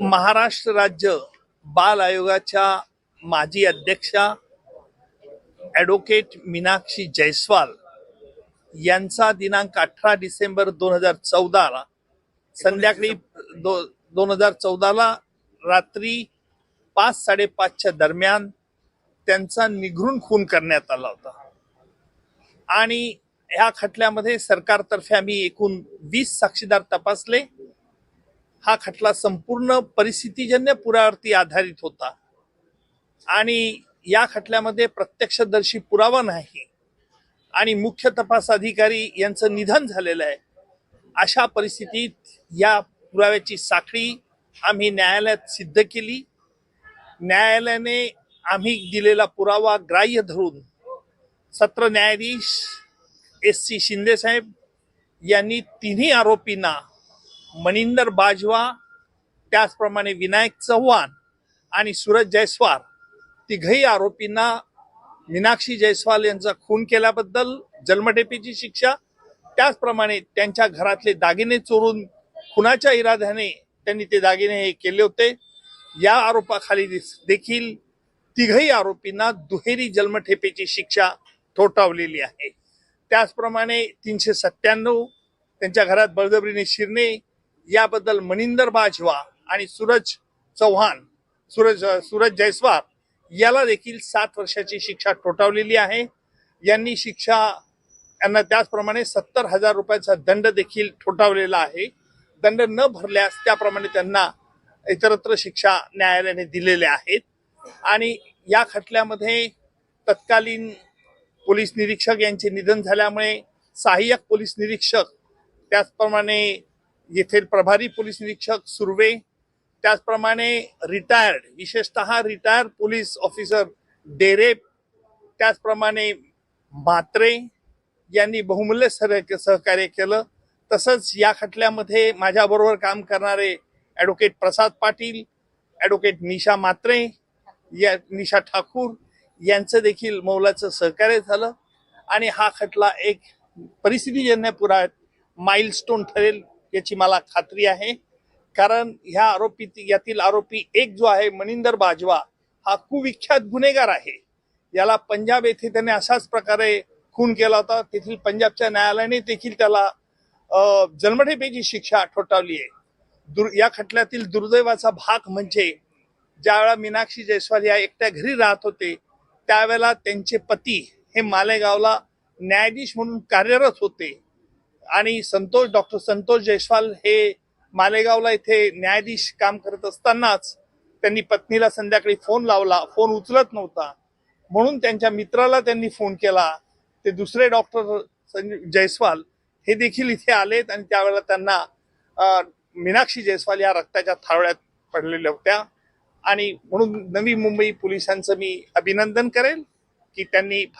महाराष्ट्र राज्य बाल आयोगाच्या माजी अध्यक्षा ॲडव्होकेट मीनाक्षी जयस्वाल यांचा दिनांक अठरा डिसेंबर दोन हजार चौदाला संध्याकाळी दो दोन हजार चौदाला रात्री पाच साडेपाचच्या दरम्यान त्यांचा निघरून खून करण्यात आला होता. आणि ह्या खटल्यामध्ये सरकारतर्फे आम्ही एकूण वीस साक्षीदार तपासले. हा खटला संपूर्ण परिस्थितीजन्य पुरावरती आधारित होता. आणि या खटल्यामध्ये प्रत्यक्षदर्शी पुरावा नाही आणि मुख्य तपास अधिकारी यांचं निधन झालेलं आहे. अशा परिस्थितीत या पुराव्याची साखळी आम्ही न्यायालयात सिद्ध केली. न्यायालयाने आम्ही दिलेला पुरावा ग्राह्य धरून सत्र न्यायाधीश एस सी शिंदे साहेब यांनी तिन्ही आरोपींना मनिंदर बाजवा त्याचप्रमाणे विनायक चव्हाण आणि सूरज जयस्वाल तिघही आरोपींना मीनाक्षी जयस्वाल यांचा खून केल्याबद्दल जन्मठेपेची शिक्षा त्याचप्रमाणे त्यांच्या घरातले दागिने चोरून खुनाच्या इराद्याने त्यांनी ते दागिने हे केले होते. या आरोपाखाली देखील तिघही आरोपींना दुहेरी जन्मठेपेची शिक्षा ठोठावलेली आहे. त्याचप्रमाणे तीनशे सत्त्याण्णव त्यांच्या घरात बळजबरीने शिरणे याबद्दल मनिंदर बाजवा आणि सूरज चव्हाण सूरज सूरज जयस्वाल याला देखील सात वर्षाची शिक्षा ठोठावलेली आहे. यांनी शिक्षा यांना त्याचप्रमाणे सत्तर हजार रुपयाचा दंड देखील ठोठावलेला आहे. दंड न भरल्यास त्याप्रमाणे त्यांना इतरत्र शिक्षा न्यायालयाने दिलेल्या आहेत. आणि या खटल्यामध्ये तत्कालीन पोलीस निरीक्षक यांचे निधन झाल्यामुळे सहाय्यक पोलीस निरीक्षक त्याचप्रमाणे येथील प्रभारी पोलीस निरीक्षक सुर्वे त्याचप्रमाणे रिटायर्ड विशेषतः रिटायर्ड पोलीस ऑफिसर डेरे त्याचप्रमाणे म्हात्रे यांनी बहुमूल्य सर- सहकार्य केलं. तसंच या खटल्यामध्ये माझ्याबरोबर काम करणारे ॲडव्होकेट प्रसाद पाटील ॲडव्होकेट निशा मात्रे या निशा ठाकूर यांचं देखील मौलाचं सहकार्य झालं. आणि हा खटला एक परिस्थितीजन्य पुरात माइलस्टोन ठरेल याची मला खात्री आहे. कारण ह्या आरोपी यातील आरोपी एक जो आहे मनिंदर बाजवा हा कुविख्यात गुन्हेगार आहे. याला पंजाब येथे त्याने अशाच प्रकारे खून केला होता. तेथील पंजाबच्या न्यायालयाने देखील त्याला जन्मठेपेची शिक्षा ठोठावली आहे. दुर् या खटल्यातील दुर्दैवाचा भाग म्हणजे ज्यावेळा मीनाक्षी जयस्वाल या एकट्या घरी राहत होते त्यावेळेला त्यांचे पती हे मालेगावला न्यायाधीश म्हणून कार्यरत होते. आणि संतोष डॉक्टर संतोष जयस्वाल हे मालेगावला इथे न्यायाधीश काम करत असतानाच त्यांनी पत्नीला संध्याकाळी फोन लावला. फोन उचलत नव्हता. म्हणून त्यांच्या मित्राला त्यांनी फोन केला. ते दुसरे डॉक्टर जयस्वाल हे देखील इथे आलेत आणि त्यावेळेला त्यांना मीनाक्षी जयस्वाल या रक्ताच्या थावळ्यात पडलेल्या होत्या. आणि म्हणून नवी मुंबई पोलिसांचं मी अभिनंदन करेल की त्यांनी फार